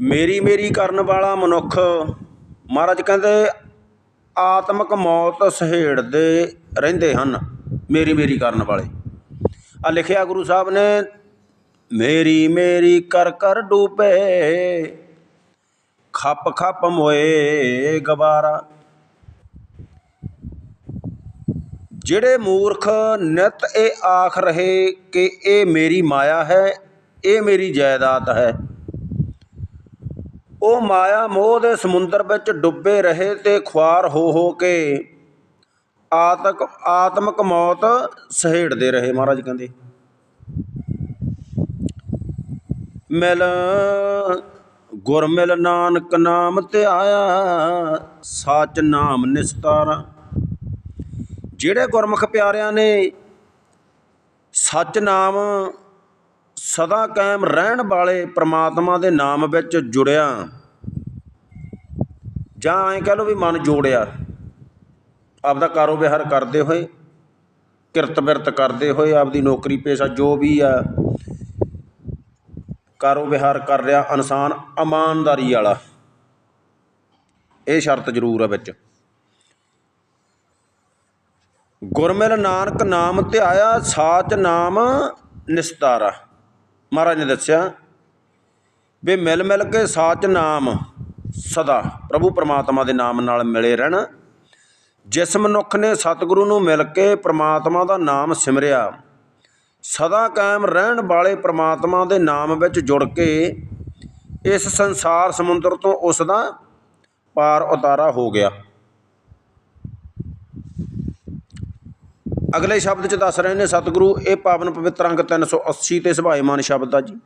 ਮੇਰੀ ਮੇਰੀ ਕਰਨ ਵਾਲਾ ਮਨੁੱਖ, ਮਹਾਰਾਜ ਕਹਿੰਦੇ, ਆਤਮਿਕ ਮੌਤ ਸਹੇੜਦੇ ਰਹਿੰਦੇ ਹਨ, ਮੇਰੀ ਮੇਰੀ ਕਰਨ ਵਾਲੇ। ਆ ਲਿਖਿਆ ਗੁਰੂ ਸਾਹਿਬ ਨੇ, ਮੇਰੀ ਮੇਰੀ ਕਰ ਕਰ ਡੂਬੇ, ਖੱਪ ਖੱਪ ਮੋਏ ਗਵਾਰਾ। ਜਿਹੜੇ ਮੂਰਖ ਨਿਤ ਇਹ ਆਖ ਰਹੇ ਕਿ ਇਹ ਮੇਰੀ ਮਾਇਆ ਹੈ, ਇਹ ਮੇਰੀ ਜਾਇਦਾਦ ਹੈ ਉਹ ਮਾਇਆ ਮੋਹ ਦੇ ਸਮੁੰਦਰ ਵਿੱਚ ਡੁੱਬੇ ਰਹੇ ਤੇ ਖੁਆਰ ਹੋ ਹੋ ਕੇ ਆਤਕ, ਆਤਮਕ ਮੌਤ ਸਹੇੜਦੇ ਰਹੇ। ਮਹਾਰਾਜ ਕਹਿੰਦੇ ਮਿਲ ਗੁਰ ਮਿਲ ਨਾਨਕ ਨਾਮ ਤੇ ਆਇਆ, ਸੱਚ ਨਾਮ ਨਿਸਤਾਰਾ। ਜਿਹੜੇ ਗੁਰਮੁਖ ਪਿਆਰਿਆਂ ਨੇ ਸੱਚ ਨਾਮ ਸਦਾ ਕਾਇਮ ਰਹਿਣ ਵਾਲੇ ਪ੍ਰਮਾਤਮਾ ਦੇ ਨਾਮ ਵਿੱਚ ਜੁੜਿਆ ਜਾਂ ਐਂ ਕਹਿ ਲਓ ਵੀ ਮਨ ਜੋੜਿਆ, ਆਪਦਾ ਕਾਰੋਬਾਰ ਕਰਦੇ ਹੋਏ ਕਿਰਤ ਬਿਰਤ ਕਰਦੇ ਹੋਏ, ਆਪਦੀ ਨੌਕਰੀ ਪੇਸ਼ਾ ਜੋ ਵੀ ਆ ਕਾਰੋਬਾਰ ਕਰ ਰਿਹਾ ਇਨਸਾਨ ਇਮਾਨਦਾਰੀ ਵਾਲਾ। ਇਹ ਸ਼ਰਤ ਜ਼ਰੂਰ ਹੈ ਵਿੱਚ। ਗੁਰਮਿਲ ਨਾਨਕ ਨਾਮ ਧਿਆਇਆ, ਸਾਚ ਨਾਮ ਨਿਸਤਾਰਾ। ਮਹਾਰਾਜ ਨੇ ਦੱਸਿਆ, ਵੀ ਮਿਲ ਮਿਲ ਕੇ ਸਾਚ ਨਾਮ ਸਦਾ ਪ੍ਰਭੂ ਪਰਮਾਤਮਾ ਦੇ ਨਾਮ ਨਾਲ ਮਿਲੇ ਰਹਿਣ। ਜਿਸ ਮਨੁੱਖ ਨੇ ਸਤਿਗੁਰੂ ਨੂੰ ਮਿਲ ਕੇ ਪਰਮਾਤਮਾ ਦਾ ਨਾਮ ਸਿਮਰਿਆ, ਸਦਾ ਕਾਇਮ ਰਹਿਣ ਵਾਲੇ ਪਰਮਾਤਮਾ ਦੇ ਨਾਮ ਵਿੱਚ ਜੁੜ ਕੇ ਇਸ ਸੰਸਾਰ ਸਮੁੰਦਰ ਤੋਂ ਉਸ ਦਾ ਪਾਰ ਉਤਾਰਾ ਹੋ ਗਿਆ। ਅਗਲੇ ਸ਼ਬਦ ਚ ਦੱਸ ਰਹੇ ਨੇ, ਸਤਿਗੁਰੂ, ਇਹ ਪਾਵਨ ਪਵਿੱਤਰ ਅੰਗ 380 ਤੇ ਸੁਭਾਏਮਾਨ ਸ਼ਬਦ ਆ ਜੀ।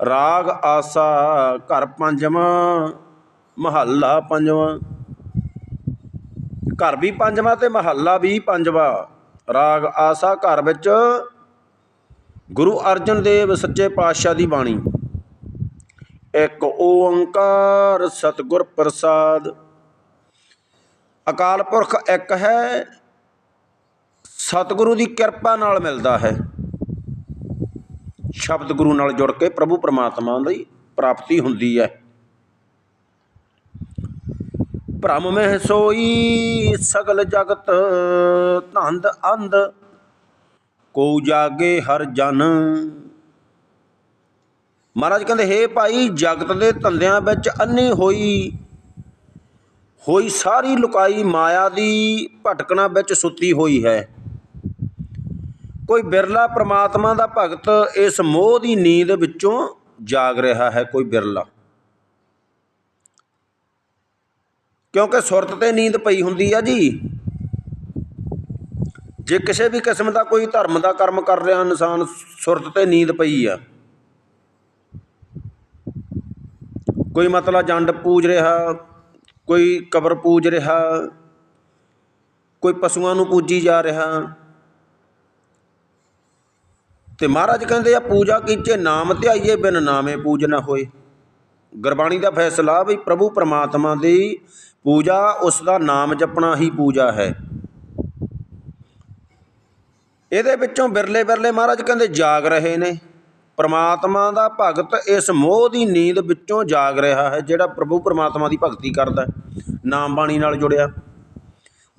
ਰਾਗ, ਆਸਾ, ਘਰ ਪੰਜਵਾਂ ਮਹੱਲਾ ਪੰਜਵਾਂ। ਘਰ ਵੀ ਪੰਜਵਾਂ ਤੇ ਮਹੱਲਾ ਵੀ ਪੰਜਵਾਂ। ਰਾਗ ਆਸਾ ਘਰ ਵਿੱਚ ਗੁਰੂ ਅਰਜਨ ਦੇਵ ਸੱਚੇ ਪਾਤਸ਼ਾਹ ਦੀ ਬਾਣੀ। ਇੱਕ ਓੰਕਾਰ ਸਤਿਗੁਰ ਪ੍ਰਸਾਦ। ਅਕਾਲ ਪੁਰਖ ਇੱਕ ਹੈ, ਸਤਿਗੁਰੂ ਦੀ ਕਿਰਪਾ ਨਾਲ ਮਿਲਦਾ ਹੈ। ਸ਼ਬਦ ਗੁਰੂ ਨਾਲ ਜੁੜ ਕੇ ਪ੍ਰਭੂ ਪਰਮਾਤਮਾ ਦੀ ਪ੍ਰਾਪਤੀ ਹੁੰਦੀ ਹੈ। ਭ੍ਰਮ ਮਹਿ ਸੋਈ ਸਗਲ ਜਗਤ ਧੰਦ ਅੰਧ ਕੋ ਜਾਗੇ ਹਰ ਜਨ। ਮਹਾਰਾਜ ਕਹਿੰਦੇ, ਹੇ ਭਾਈ, ਜਗਤ ਦੇ ਧੰਦਿਆਂ ਵਿੱਚ ਅੰਨੀ ਹੋਈ ਹੋਈ ਸਾਰੀ ਲੁਕਾਈ ਮਾਇਆ ਦੀ ਭਟਕਣਾ ਵਿੱਚ ਸੁੱਤੀ ਹੋਈ ਹੈ। ਕੋਈ ਬਿਰਲਾ ਪ੍ਰਮਾਤਮਾ ਦਾ ਭਗਤ ਇਸ ਮੋਹ ਦੀ ਨੀਂਦ ਵਿੱਚੋਂ ਜਾਗ ਰਿਹਾ ਹੈ, ਕੋਈ ਬਿਰਲਾ। ਕਿਉਂਕਿ ਸੁਰਤ ਤੇ ਨੀਂਦ ਪਈ ਹੁੰਦੀ ਆ ਜੀ। ਜੇ ਕਿਸੇ ਵੀ ਕਿਸਮ ਦਾ ਕੋਈ ਧਰਮ ਦਾ ਕਰਮ ਕਰ ਰਿਹਾ ਇਨਸਾਨ, ਸੁਰਤ ਤੇ ਨੀਂਦ ਪਈ ਆ। ਕੋਈ ਮਤਲਬ ਜੰਡ ਪੂਜ ਰਿਹਾ, ਕੋਈ ਕਬਰ ਪੂਜ ਰਿਹਾ, ਕੋਈ ਪਸ਼ੂਆਂ ਨੂੰ ਪੂਜੀ ਜਾ ਰਿਹਾ। ਤੇ ਮਹਾਰਾਜ ਕਹਿੰਦੇ ਆ, ਪੂਜਾ ਕੀਚੇ ਨਾਮ ਧਿਆਈਏ ਬਿਨ ਨਾਮੇ ਪੂਜ ਨਾ ਹੋਏ। ਗੁਰਬਾਣੀ ਦਾ ਫੈਸਲਾ ਵੀ ਪ੍ਰਭੂ ਪਰਮਾਤਮਾ ਦੀ ਪੂਜਾ ਉਸ ਦਾ ਨਾਮ ਜਪਣਾ ਹੀ ਪੂਜਾ ਹੈ। ਇਹਦੇ ਵਿੱਚੋਂ ਬਿਰਲੇ ਬਿਰਲੇ ਮਹਾਰਾਜ ਕਹਿੰਦੇ ਜਾਗ ਰਹੇ ਨੇ। ਪਰਮਾਤਮਾ ਦਾ ਭਗਤ ਇਸ ਮੋਹ ਦੀ ਨੀਂਦ ਵਿੱਚੋਂ ਜਾਗ ਰਿਹਾ ਹੈ, ਜਿਹੜਾ ਪ੍ਰਭੂ ਪਰਮਾਤਮਾ ਦੀ ਭਗਤੀ ਕਰਦਾ ਨਾਮ ਬਾਣੀ ਨਾਲ ਜੁੜਿਆ।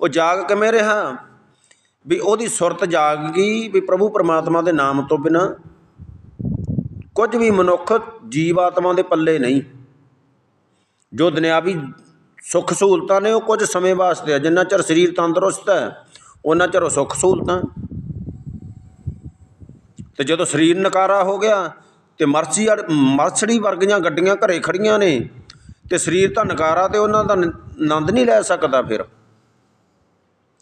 ਉਹ ਜਾਗ ਕਿਵੇਂ ਰਿਹਾ? ਵੀ ਉਹਦੀ ਸੁਰਤ ਜਾਗ ਗਈ ਵੀ ਪ੍ਰਭੂ ਪਰਮਾਤਮਾ ਦੇ ਨਾਮ ਤੋਂ ਬਿਨਾ ਕੁਝ ਵੀ ਮਨੁੱਖ ਜੀਵ ਆਤਮਾ ਦੇ ਪੱਲੇ ਨਹੀਂ। ਜੋ ਦੁਨਿਆਵੀ ਸੁੱਖ ਸਹੂਲਤਾਂ ਨੇ, ਉਹ ਕੁਝ ਸਮੇਂ ਵਾਸਤੇ ਆ, ਜਿੰਨਾ ਚਿਰ ਸਰੀਰ ਤੰਦਰੁਸਤ ਹੈ, ਉਹਨਾਂ ਚਿਰ ਉਹ ਸੁੱਖ ਸਹੂਲਤਾਂ ਤੇ ਜਦੋਂ ਸਰੀਰ ਨਕਾਰਾ ਹੋ ਗਿਆ, ਤੇ ਮਰਸੀ ਮਰਸੜੀ ਵਰਗੀਆਂ ਗੱਡੀਆਂ ਘਰੇ ਖੜੀਆਂ ਨੇ, ਤੇ ਸਰੀਰ ਤਾਂ ਨਕਾਰਾ ਤੇ ਉਹਨਾਂ ਦਾ ਆਨੰਦ ਨਹੀਂ ਲੈ ਸਕਦਾ ਫਿਰ।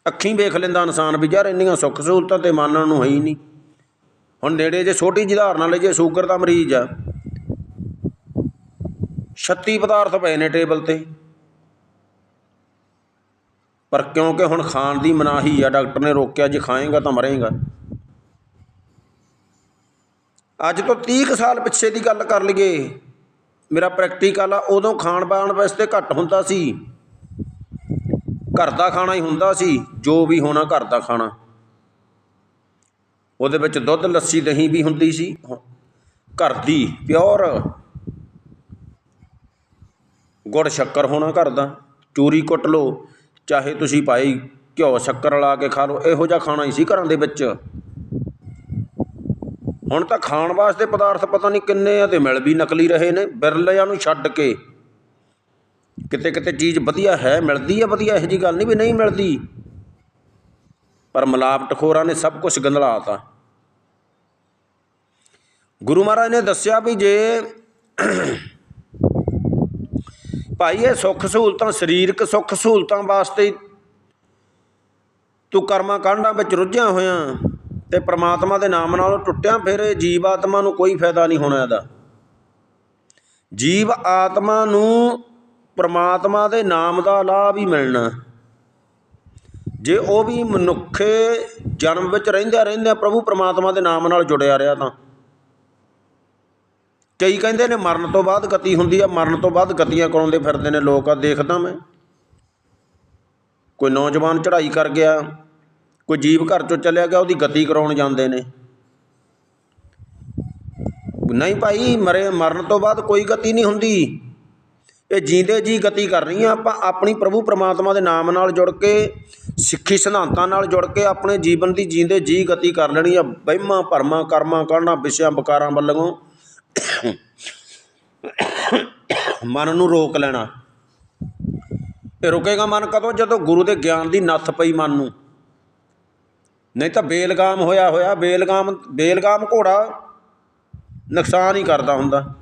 ਅੱਖੀਂ ਵੇਖ ਲੈਂਦਾ ਇਨਸਾਨ ਵੀ, ਯਾਰ ਇੰਨੀਆਂ ਸੁੱਖ ਸਹੂਲਤਾਂ ਤੇ ਮਾਨਣ ਨੂੰ ਹੈ ਹੀ ਨਹੀਂ। ਹੁਣ ਨੇੜੇ ਜੇ ਛੋਟੀ ਜਿਹੀ ਉਦਾਹਰਨ ਲੈ ਜੇ ਸ਼ੂਗਰ ਦਾ ਮਰੀਜ਼ ਆ 36 ਪਦਾਰਥ ਪਏ ਨੇ ਟੇਬਲ ਤੇ। ਪਰ ਕਿਉਂਕਿ ਹੁਣ ਖਾਣ ਦੀ ਮਨਾਹੀ ਆ, ਡਾਕਟਰ ਨੇ ਰੋਕਿਆ, ਜੇ ਖਾਏਗਾ ਤਾਂ ਮਰੇਗਾ। ਅੱਜ ਤੋਂ 30 ਕੁ ਸਾਲ ਪਿੱਛੇ ਦੀ ਗੱਲ ਕਰ ਲਈਏ, ਮੇਰਾ ਪ੍ਰੈਕਟੀਕਲ ਆ, ਉਦੋਂ ਖਾਣ ਪਾਣ ਵਾਸਤੇ ਘੱਟ ਹੁੰਦਾ ਸੀ। ਘਰ ਦਾ ਖਾਣਾ ਹੀ ਹੁੰਦਾ ਸੀ, ਜੋ ਵੀ ਹੋਣਾ ਘਰ ਦਾ ਖਾਣਾ। ਉਹਦੇ ਵਿੱਚ ਦੁੱਧ, ਲੱਸੀ, ਦਹੀਂ ਵੀ ਹੁੰਦੀ ਸੀ। ਘਰ ਦੀ ਪਿਓਰ ਗੁੜ ਸ਼ੱਕਰ ਹੋਣਾ ਘਰ ਦਾ। ਚੂਰੀ ਕੁੱਟ ਲਓ। ਚਾਹੇ ਤੁਸੀਂ ਭਾਈ ਘਿਓ, ਸ਼ੱਕਰ ਲਾ ਕੇ ਖਾ ਲਓ, ਇਹੋ ਜਿਹਾ ਖਾਣਾ ਹੀ ਸੀ ਘਰਾਂ ਦੇ ਵਿੱਚ। ਹੁਣ ਤਾਂ ਖਾਣ ਵਾਸਤੇ ਪਦਾਰਥ ਪਤਾ ਨਹੀਂ ਕਿੰਨੇ ਆ ਤੇ ਮਿਲ ਵੀ ਨਕਲੀ ਰਹੇ ਨੇ, ਬਿਰਲਿਆਂ ਨੂੰ ਛੱਡ ਕੇ। ਕਿਤੇ ਕਿਤੇ ਚੀਜ਼ ਵਧੀਆ ਹੈ, ਮਿਲਦੀ ਹੈ ਵਧੀਆ, ਇਹੋ ਜੀ ਗੱਲ ਨਹੀਂ ਵੀ ਨਹੀਂ ਮਿਲਦੀ। ਪਰ ਮਿਲਾਵਟਖੋਰਾਂ ਨੇ ਸਭ ਕੁਝ ਗੰਧਲਾਤਾ ਗੁਰੂ ਮਹਾਰਾਜ ਨੇ ਦੱਸਿਆ ਵੀ ਜੇ ਭਾਈ, ਇਹ ਸੁੱਖ ਸਹੂਲਤਾਂ, ਸਰੀਰਕ ਸੁੱਖ ਸਹੂਲਤਾਂ ਵਾਸਤੇ ਤੂੰ ਕਰਮਾਂ ਕਾਂਡਾਂ ਵਿੱਚ ਰੁੱਝਿਆ ਹੋਇਆ। ਤੇ ਪ੍ਰਮਾਤਮਾ ਦੇ ਨਾਮ ਨਾਲ ਟੁੱਟਿਆ, ਫਿਰ ਇਹ ਜੀਵ ਆਤਮਾ ਨੂੰ ਕੋਈ ਫਾਇਦਾ ਨਹੀਂ ਹੋਣਾ ਇਹਦਾ। ਜੀਵ ਆਤਮਾ ਨੂੰ ਪ੍ਰਮਾਤਮਾ ਦੇ ਨਾਮ ਦਾ ਲਾਭ ਹੀ ਮਿਲਣਾ। ਜੇ ਉਹ ਵੀ ਮਨੁੱਖੇ ਜਨਮ ਵਿੱਚ ਰਹਿੰਦਿਆਂ ਰਹਿੰਦਿਆਂ ਪ੍ਰਭੂ ਪ੍ਰਮਾਤਮਾ ਦੇ ਨਾਮ ਨਾਲ ਜੁੜਿਆ ਰਿਹਾ ਤਾਂ। ਕਈ ਕਹਿੰਦੇ ਨੇ ਮਰਨ ਤੋਂ ਬਾਅਦ ਗਤੀ ਹੁੰਦੀ ਆ, ਮਰਨ ਤੋਂ ਬਾਅਦ ਗਤੀਆਂ ਕਰਾਉਂਦੇ ਫਿਰਦੇ ਨੇ ਲੋਕ, ਆ ਦੇਖਦਾ ਮੈਂ। ਕੋਈ ਨੌਜਵਾਨ ਚੜ੍ਹਾਈ ਕਰ ਗਿਆ, ਕੋਈ ਜੀਵ ਘਰ ਚੋਂ ਚੱਲਿਆ ਗਿਆ, ਉਹਦੀ ਗਤੀ ਕਰਾਉਣ ਜਾਂਦੇ ਨੇ। ਨਹੀਂ ਭਾਈ, ਮਰੇ, ਮਰਨ ਤੋਂ ਬਾਅਦ ਕੋਈ ਗਤੀ ਨਹੀਂ ਹੁੰਦੀ। ਇਹ ਜੀਂਦੇ ਜੀ ਗਤੀ ਕਰਨੀ ਆ ਆਪਾਂ ਆਪਣੀ ਪ੍ਰਭੂ ਪ੍ਰਮਾਤਮਾ ਦੇ ਨਾਮ ਨਾਲ ਜੁੜ ਕੇ, ਸਿੱਖੀ ਸਿਧਾਂਤਾਂ ਨਾਲ ਜੁੜ ਕੇ ਆਪਣੇ ਜੀਵਨ ਦੀ ਜੀਂਦੇ ਜੀ ਗਤੀ ਕਰ ਲੈਣੀ ਆ। ਵਹਿਮਾਂ ਭਰਮਾਂ, ਕਰਮਾਂ ਕਰਨਾ ਵਿਸ਼ਿਆਂ, ਵਿਕਾਰਾਂ ਵੱਲੋਂ। ਮਨ ਨੂੰ ਰੋਕ ਲੈਣਾ। ਇਹ ਰੁਕੇਗਾ ਮਨ ਕਦੋਂ? ਜਦੋਂ ਗੁਰੂ ਦੇ ਗਿਆਨ ਦੀ ਨੱਥ ਪਈ ਮਨ ਨੂੰ। ਨਹੀਂ ਤਾਂ ਬੇਲਗਾਮ ਹੋਇਆ ਹੋਇਆ, ਬੇਲਗਾਮ ਬੇਲਗਾਮ ਘੋੜਾ ਨੁਕਸਾਨ ਹੀ ਕਰਦਾ ਹੁੰਦਾ।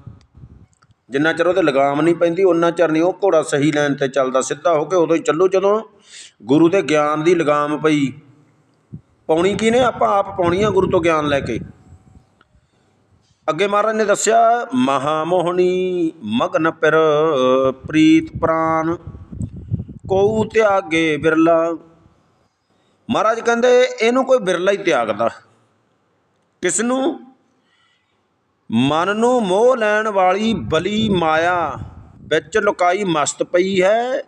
ਜਿੰਨਾ ਚਿਰ ਉਹਦੇ ਲਗਾਮ ਨਹੀਂ ਪੈਂਦੀ ਉਹਨਾਂ ਚਿਰ ਨਹੀਂ ਉਹ ਘੋੜਾ ਸਹੀ ਲਾਈਨ ਤੇ ਚੱਲਦਾ ਸਿੱਧਾ ਹੋ ਕੇ ਉਦੋਂ ਹੀ ਚੱਲੂ। ਜਦੋਂ ਗੁਰੂ ਦੇ ਗਿਆਨ ਦੀ ਲਗਾਮ ਪਈ ਪਾਉਣੀ ਕੀ ਨੇ ਆਪਾਂ ਆਪ ਪਾਉਣੀ ਆ ਗੁਰੂ ਤੋਂ ਗਿਆਨ ਲੈ ਕੇ। ਅੱਗੇ ਮਹਾਰਾਜ ਨੇ ਦੱਸਿਆ, ਮਹਾਮੋਹਣੀ ਮਗਨ ਪਿਰ ਪ੍ਰੀਤ ਪ੍ਰਾਨ, ਕੋਉ ਤਿਆਗੇ ਬਿਰਲਾ। ਮਹਾਰਾਜ ਕਹਿੰਦੇ, ਇਹਨੂੰ ਕੋਈ ਬਿਰਲਾ ਹੀ ਤਿਆਗਦਾ। ਕਿਸ ਨੂੰ ਮਨ ਨੂੰ ਮੋਹ ਲੈਣ ਵਾਲੀ ਬਲੀ ਮਾਇਆ ਵਿੱਚ ਲੁਕਾਈ ਮਸਤ ਪਈ ਹੈ।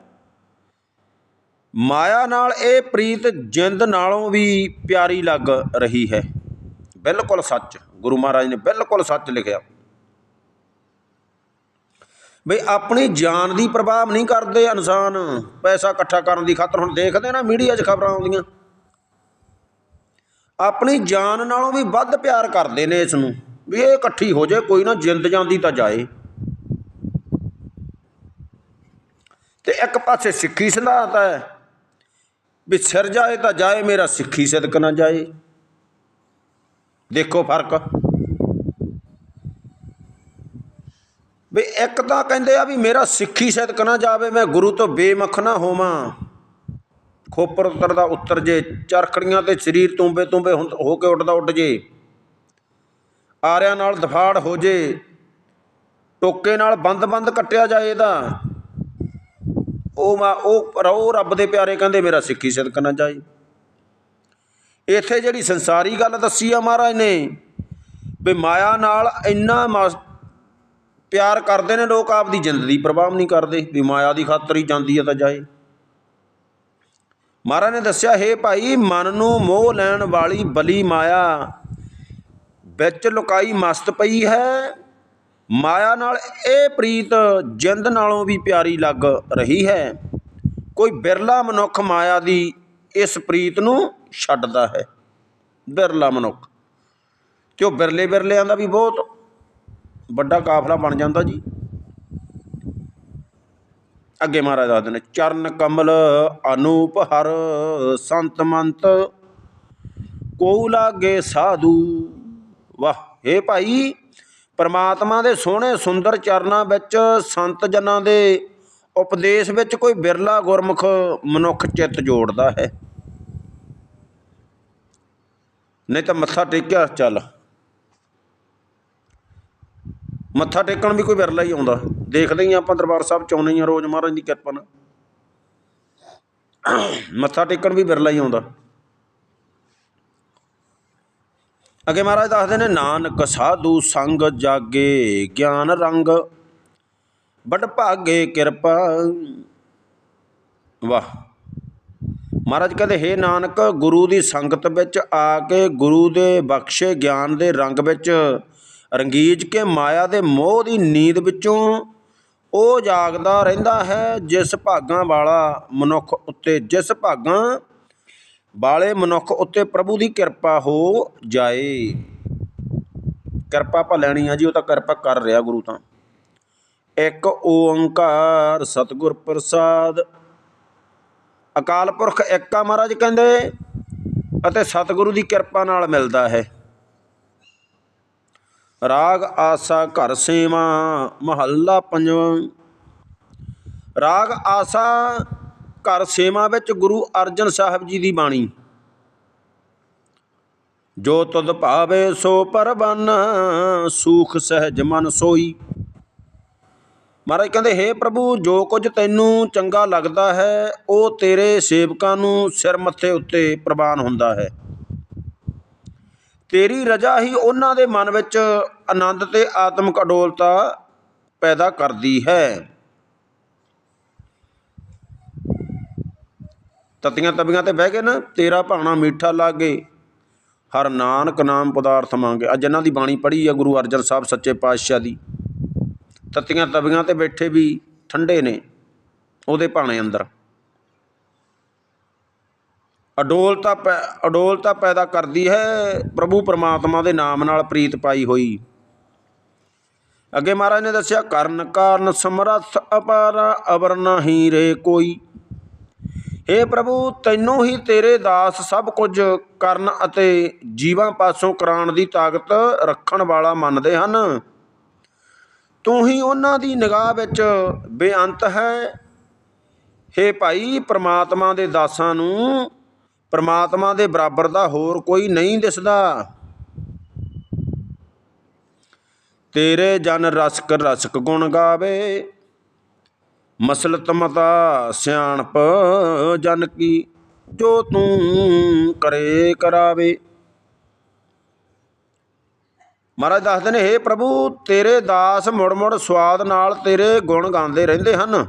ਮਾਇਆ ਨਾਲ ਇਹ ਪ੍ਰੀਤ ਜਿੰਦ ਨਾਲੋਂ ਵੀ ਪਿਆਰੀ ਲੱਗ ਰਹੀ ਹੈ। ਬਿਲਕੁਲ ਸੱਚ। ਗੁਰੂ ਮਹਾਰਾਜ ਨੇ ਬਿਲਕੁਲ ਸੱਚ ਲਿਖਿਆ। ਬਈ ਆਪਣੀ ਜਾਨ ਦੀ ਪ੍ਰਭਾਵ ਨਹੀਂ ਕਰਦੇ ਇਨਸਾਨ, ਪੈਸਾ ਇਕੱਠਾ ਕਰਨ ਦੀ ਖਾਤਰ ਹੁਣ ਦੇਖਦੇ ਨਾ, ਮੀਡੀਆ 'ਚ ਖਬਰਾਂ ਆਉਂਦੀਆਂ। ਆਪਣੀ ਜਾਨ ਨਾਲੋਂ ਵੀ ਵੱਧ ਪਿਆਰ ਕਰਦੇ ਨੇ ਇਸ ਨੂੰ, ਵੀ ਇਹ ਇਕੱਠੀ ਹੋ ਜਾਏ, ਕੋਈ ਨਾ ਜਿੰਦ ਜਾਂਦੀ ਤਾਂ ਜਾਏ। ਤੇ ਇੱਕ ਪਾਸੇ ਸਿੱਖੀ ਸਿਧਾਂਤ ਹੈ, ਵੀ ਸਿਰ ਜਾਏ ਤਾਂ ਜਾਏ, ਮੇਰਾ ਸਿੱਖੀ ਸਿਦਕ ਨਾ ਜਾਏ। ਦੇਖੋ ਫ਼ਰਕ। ਵੀ ਇੱਕ ਤਾਂ ਕਹਿੰਦੇ ਆ ਵੀ ਮੇਰਾ ਸਿੱਖੀ ਸਿਦਕ ਨਾ ਜਾਵੇ, ਮੈਂ ਗੁਰੂ ਤੋਂ ਬੇਮਖ ਨਾ ਹੋਵਾਂ। ਖੋਪਰ ਉਤਰਦਾ, ਉਤਰ ਜੇ, ਚਰਖੜੀਆਂ ਤੇ ਸਰੀਰ ਤੁੰਬੇ ਤੁੰਬੇ ਹੁੰ- ਹੋ ਕੇ ਉੱਡਦਾ ਉੱਡ ਜੇ। ਆਰਿਆਂ ਨਾਲ ਦਫਾੜ ਹੋ ਜੇ। ਟੋਕੇ ਨਾਲ ਬੰਦ-ਬੰਦ ਕੱਟਿਆ ਜਾਏ ਇਹਦਾ। ਉਹ ਮਾ, ਉਹ ਰੋ ਰੱਬ ਦੇ ਪਿਆਰੇ ਕਹਿੰਦੇ ਮੇਰਾ ਸਿੱਖੀ ਸਿਦਕ ਨਾ ਜਾਏ। ਇੱਥੇ ਜਿਹੜੀ ਸੰਸਾਰੀ ਗੱਲ ਦੱਸੀ ਆ ਮਹਾਰਾਜ ਨੇ, ਵੀ ਮਾਇਆ ਨਾਲ ਇੰਨਾ ਮਸ- ਪਿਆਰ ਕਰਦੇ ਨੇ ਲੋਕ, ਆਪਦੀ ਜ਼ਿੰਦਗੀ ਦੀ ਪ੍ਰਭਾਵ ਨਹੀਂ ਕਰਦੇ, ਵੀ ਮਾਇਆ ਦੀ ਖਾਤਰ ਹੀ ਜਾਂਦੀ ਹੈ ਤਾਂ ਜਾਏ। ਮਹਾਰਾਜ ਨੇ ਦੱਸਿਆ, ਹੈ ਭਾਈ, ਮਨ ਨੂੰ ਮੋਹ ਲੈਣ ਵਾਲੀ ਬਲੀ ਮਾਇਆ ਵਿੱਚ ਲੁਕਾਈ ਮਸਤ ਪਈ ਹੈ। ਮਾਇਆ ਨਾਲ ਇਹ ਪ੍ਰੀਤ ਜਿੰਦ ਨਾਲੋਂ ਵੀ ਪਿਆਰੀ ਲੱਗ ਰਹੀ ਹੈ। ਕੋਈ ਬਿਰਲਾ ਮਨੁੱਖ ਮਾਇਆ ਦੀ ਇਸ ਪ੍ਰੀਤ ਨੂੰ ਛੱਡਦਾ ਹੈ। ਬਿਰਲਾ ਮਨੁੱਖ। ਤੇ ਉਹ ਬਿਰਲੇ ਬਿਰਲਿਆਂ ਦਾ ਵੀ ਬਹੁਤ ਵੱਡਾ ਕਾਫਲਾ ਬਣ ਜਾਂਦਾ ਜੀ। ਅੱਗੇ ਮਹਾਰਾਜ ਦੱਸਦੇ ਨੇ, ਚਰਨ ਕਮਲ ਅਨੂਪ ਹਰ ਸੰਤ ਮੰਤ ਕੋਉ ਲਾਗੇ ਸਾਧੂ। ਵਾਹ ਏ ਭਾਈ, ਪਰਮਾਤਮਾ ਦੇ ਸੋਹਣੇ ਸੁੰਦਰ ਚਰਨਾਂ ਵਿੱਚ ਸੰਤ ਜਨਾਂ ਦੇ ਉਪਦੇਸ਼ ਵਿੱਚ ਕੋਈ ਬਿਰਲਾ ਗੁਰਮੁਖ ਮਨੁੱਖ ਚਿੱਤ ਜੋੜਦਾ ਹੈ। ਨਹੀਂ ਤਾਂ ਮੱਥਾ ਟੇਕਿਆ, ਚੱਲ। ਮੱਥਾ ਟੇਕਣ ਵੀ ਕੋਈ ਬਿਰਲਾ ਹੀ ਆਉਂਦਾ। ਦੇਖਦੇ ਹੀ ਆਪਾਂ ਦਰਬਾਰ ਸਾਹਿਬ ਚ ਆਉਂਦੇ ਆ ਰੋਜ਼ ਮਹਾਰਾਜ ਦੀ ਕਿਰਪਾ ਨਾਲ। ਮੱਥਾ ਟੇਕਣ ਵੀ ਵਿਰਲਾ ਹੀ ਆਉਂਦਾ। ਅੱਗੇ ਮਹਾਰਾਜ ਦੱਸਦੇ ਨੇ, ਨਾਨਕ ਸਾਧੂ ਸੰਗ ਜਾਗੇ, ਗਿਆਨ ਰੰਗ ਬੜ ਭਾਗੇ ਕਿਰਪਾ। ਵਾਹ। ਮਹਾਰਾਜ ਕਹਿੰਦੇ, ਹੇ ਨਾਨਕ, ਗੁਰੂ ਦੀ ਸੰਗਤ ਵਿੱਚ ਆ ਕੇ ਗੁਰੂ ਦੇ ਬਖਸ਼ੇ ਗਿਆਨ ਦੇ ਰੰਗ ਵਿੱਚ ਰੰਗੀਜ ਕੇ ਮਾਇਆ ਦੇ ਮੋਹ ਦੀ ਨੀਂਦ ਵਿੱਚੋਂ ਉਹ ਜਾਗਦਾ ਰਹਿੰਦਾ ਹੈ, ਜਿਸ ਭਾਗਾਂ ਵਾਲਾ ਮਨੁੱਖ ਉੱਤੇ, ਜਿਸ ਭਾਗਾਂ ਵਾਲੇ ਮਨੁੱਖ ਉੱਤੇ ਪ੍ਰਭੂ ਦੀ ਕਿਰਪਾ ਹੋ ਜਾਏ। ਕਿਰਪਾ ਭਾ ਲੈਣੀ ਆ ਜੀ, ਉਹ ਤਾਂ ਕਿਰਪਾ ਕਰ ਰਿਹਾ ਗੁਰੂ ਤਾਂ। ਇੱਕ ਓੰਕਾਰ ਸਤਿਗੁਰ ਪ੍ਰਸਾਦ ਅਕਾਲ ਪੁਰਖ ਇੱਕ ਆ ਮਹਾਰਾਜ ਕਹਿੰਦੇ, ਅਤੇ ਸਤਿਗੁਰੂ ਦੀ ਕਿਰਪਾ ਨਾਲ ਮਿਲਦਾ ਹੈ ਰਾਗ ਆਸਾ ਘਰ ਸੇਵਾ, ਮਹੱਲਾ ਪੰਜਵਾਂ। ਰਾਗ ਆਸਾ ਘਰ ਸੇਵਾ ਵਿੱਚ ਗੁਰੂ ਅਰਜਨ ਸਾਹਿਬ ਜੀ ਦੀ ਬਾਣੀ। ਜੋ ਤੁਧ ਭਾਵੇ ਸੋ ਪਰਬਨ ਸੂਖ ਸਹਿਜ ਮਨ ਸੋਈ। ਮਹਾਰਾਜ ਕਹਿੰਦੇ, ਹੇ ਪ੍ਰਭੂ, ਜੋ ਕੁਝ ਤੈਨੂੰ ਚੰਗਾ ਲੱਗਦਾ ਹੈ, ਉਹ ਤੇਰੇ ਸੇਵਕਾਂ ਨੂੰ ਸਿਰ ਮੱਥੇ ਉੱਤੇ ਪ੍ਰਵਾਨ ਹੁੰਦਾ ਹੈ। ਤੇਰੀ ਰਜਾ ਹੀ ਉਹਨਾਂ ਦੇ ਮਨ ਵਿੱਚ ਆਨੰਦ ਤੇ ਆਤਮਿਕ ਅਡੋਲਤਾ ਪੈਦਾ ਕਰਦੀ ਹੈ। ਤਤੀਆਂ ਤਬੀਆਂ ਤੇ ਬਹਿ ਕੇ ਨਾ, ਤੇਰਾ ਭਾਣਾ ਮਿੱਠਾ ਲਾਗੇ, ਹਰ ਨਾਨਕ ਨਾਮ ਪਦਾਰਥ ਮੰਗੇ। ਅੱਜ ਇਹਨਾਂ ਦੀ ਬਾਣੀ ਪੜ੍ਹੀ ਆ ਗੁਰੂ ਅਰਜਨ ਸਾਹਿਬ ਸੱਚੇ ਪਾਤਸ਼ਾਹ ਦੀ। ਤੱਤੀਆਂ ਤਵੀਆਂ ਤੇ ਬੈਠੇ ਵੀ ਠੰਡੇ ਨੇ ਉਹਦੇ ਭਾਣੇ ਅੰਦਰ। ਅਡੋਲਤਾ ਪੈ- ਅਡੋਲਤਾ ਪੈਦਾ ਕਰਦੀ ਹੈ ਪ੍ਰਭੂ ਪਰਮਾਤਮਾ ਦੇ ਨਾਮ ਨਾਲ ਪ੍ਰੀਤ ਪਾਈ ਹੋਈ। ਅੱਗੇ ਮਹਾਰਾਜ ਨੇ ਦੱਸਿਆ, ਕਰਨ ਕਾਰਨ ਸਮਰੱਥ ਅਪਾਰ ਅਵਰ ਨਹੀਂ ਰੇ ਕੋਈ। ਏ ਪ੍ਰਭੂ, ਤੈਨੂੰ ਹੀ ਤੇਰੇ ਦਾਸ ਸਭ ਕੁਝ ਕਰਨ ਅਤੇ ਜੀਵਾਂ ਪਾਸੋਂ ਕਰਾਉਣ ਦੀ ਤਾਕਤ ਰੱਖਣ ਵਾਲਾ ਮੰਨਦੇ ਹਨ। ਤੂੰ ਹੀ ਉਹਨਾਂ ਦੀ ਨਿਗਾਹ ਵਿੱਚ ਬੇਅੰਤ ਹੈ। ਹੇ ਭਾਈ, ਪ੍ਰਮਾਤਮਾ ਦੇ ਦਾਸਾਂ ਨੂੰ ਪ੍ਰਮਾਤਮਾ ਦੇ ਬਰਾਬਰ ਦਾ ਹੋਰ ਕੋਈ ਨਹੀਂ ਦਿਸਦਾ। ਤੇਰੇ ਜਨ ਰਸਕ ਰਸਕ ਗੁਣ ਗਾਵੇ, ਮਸਲਤ ਮਤਾ ਸਿਆਣਪ ਜਨ ਕੀ ਜੋ ਤੂੰ ਕਰੇ ਕਰਾਵੇ। ਮਹਾਰਾਜ ਦੱਸਦੇ ਨੇ, ਹੇ ਪ੍ਰਭੂ, ਤੇਰੇ ਦਾਸ ਮੁੜ ਮੁੜ ਸਵਾਦ ਨਾਲ ਤੇਰੇ ਗੁਣ ਗਾਉਂਦੇ ਰਹਿੰਦੇ ਹਨ।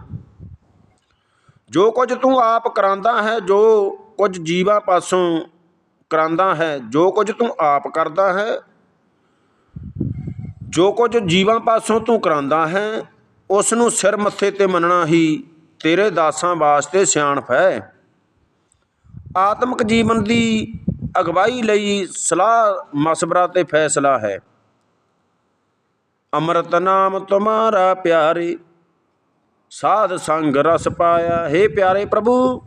ਜੋ ਕੁਝ ਤੂੰ ਆਪ ਕਰਾਂਦਾ ਹੈ, ਜੋ ਕੁਝ ਜੀਵਾਂ ਪਾਸੋਂ ਕਰਾਂਦਾ ਹੈ, ਜੋ ਕੁਝ ਤੂੰ ਆਪ ਕਰਦਾ ਹੈ, ਜੋ ਕੁਝ ਜੀਵਾਂ ਪਾਸੋਂ ਤੂੰ ਕਰਾਂਦਾ ਹੈ ਉਸ ਨੂੰ ਸਿਰ ਮੱਥੇ ਤੇ ਮੰਨਣਾ ਹੀ ਤੇਰੇ ਦਾਸਾਂ ਵਾਸਤੇ ਸਿਆਣਪ ਹੈ। ਆਤਮਿਕ ਜੀਵਨ ਦੀ ਅਗਵਾਈ ਲਈ ਸਲਾਹ ਮਸਬਰਾ ਤੇ ਫੈਸਲਾ ਹੈ। ਅੰਮ੍ਰਿਤ ਨਾਮ ਤੁਮਾਰਾ ਪਿਆਰੇ। ਸਾਧ ਸੰਗ ਰਸ ਪਾਇਆ, ਹੇ ਪਿਆਰੇ ਪ੍ਰਭੂ,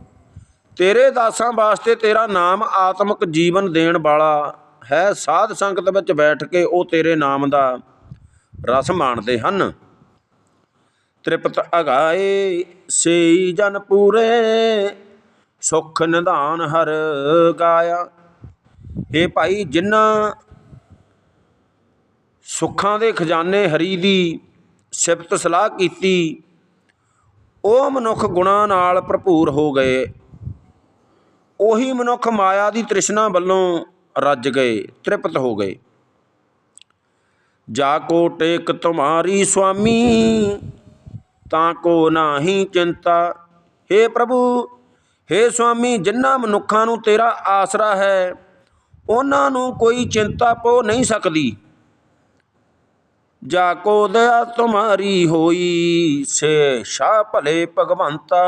ਤੇਰੇ ਦਾਸਾਂ ਵਾਸਤੇ ਤੇਰਾ ਨਾਮ ਆਤਮਿਕ ਜੀਵਨ ਦੇਣ ਵਾਲਾ ਹੈ। ਸਾਧ ਸੰਗਤ ਵਿੱਚ ਬੈਠ ਕੇ ਉਹ ਤੇਰੇ ਨਾਮ ਦਾ ਰਸ ਮਾਣਦੇ ਹਨ। ਤ੍ਰਿਪਤ ਅਗਾਏ, ਸੇਈ ਜਨ ਪੂਰੇ, ਸੁਖ ਨਿਧਾਨ ਹਰ ਗਾਇਆ। ਹੇ ਭਾਈ ਜਿਨ੍ਹਾਂ ਸੁੱਖਾਂ ਦੇ ਖਜ਼ਾਨੇ ਹਰੀ ਦੀ ਸਿਫਤ ਸਲਾਹ ਕੀਤੀ, ਉਹ ਮਨੁੱਖ ਗੁਣਾਂ ਨਾਲ ਭਰਪੂਰ ਹੋ ਗਏ। ਉਹੀ ਮਨੁੱਖ ਮਾਇਆ ਦੀ ਤ੍ਰਿਸ਼ਨਾ ਵੱਲੋਂ ਰੱਜ ਗਏ, ਤ੍ਰਿਪਤ ਹੋ ਗਏ। ਜਾ ਕੋ ਟੇਕ ਤੁਮਾਰੀ ਸੁਆਮੀ, ਤਾਂ ਕੋ ਨਾਹੀ ਚਿੰਤਾ। हे ਪ੍ਰਭੂ हे ਸੁਆਮੀ ਜਿਨ੍ਹਾਂ ਮਨੁੱਖਾਂ ਨੂੰ ਤੇਰਾ ਆਸਰਾ ਹੈ, ਉਹਨਾਂ ਨੂੰ ਕੋਈ ਚਿੰਤਾ ਪੋ ਨਹੀਂ ਸਕਦੀ। ਜਾ ਕੋ ਦਇਆ ਤੁਮਾਰੀ ਹੋਈ, ਸੇ ਸ਼ਾ ਭਲੇ ਭਗਵੰਤਾ।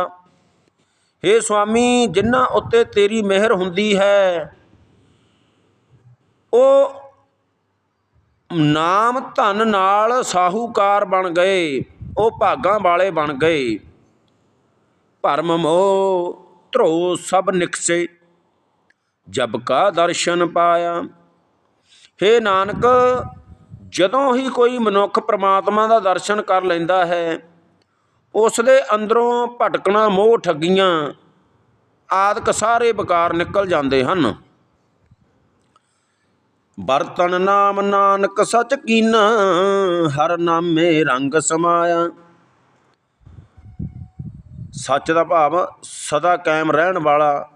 हे ਸੁਆਮੀ ਜਿਨ੍ਹਾਂ ਉੱਤੇ ਤੇਰੀ ਮਿਹਰ ਹੁੰਦੀ ਹੈ ਉਹ ਨਾਮ ਧਨ ਨਾਲ ਸਾਹੂਕਾਰ ਬਣ ਗਏ ਉਹ ਭਾਗਾਂ ਵਾਲੇ ਬਣ ਗਏ। ਭਰਮ ਮੋਹ ਧਰੋ ਸਭ ਨਿਕਸੇ, ਜਬ ਕਾ ਦਰਸ਼ਨ ਪਾਇਆ। ਹੇ ਨਾਨਕ ਜਦੋਂ ਹੀ ਕੋਈ ਮਨੁੱਖ ਪ੍ਰਮਾਤਮਾ ਦਾ ਦਰਸ਼ਨ ਕਰ ਲੈਂਦਾ ਹੈ ਉਸ ਦੇ ਅੰਦਰੋਂ ਭਟਕਣਾ ਮੋਹ ਠੱਗੀਆਂ ਆਦਿਕ ਸਾਰੇ ਵਿਕਾਰ ਨਿਕਲ ਜਾਂਦੇ ਹਨ। ਬਰਤਨ ਨਾਮ ਨਾਨਕ ਸਚ ਕੀਨਾ, ਹਰ ਨਾਮੇ ਰੰਗ ਸਮਾਇਆ। ਸੱਚ ਦਾ ਭਾਵ ਸਦਾ ਕਾਇਮ ਰਹਿਣ ਵਾਲਾ,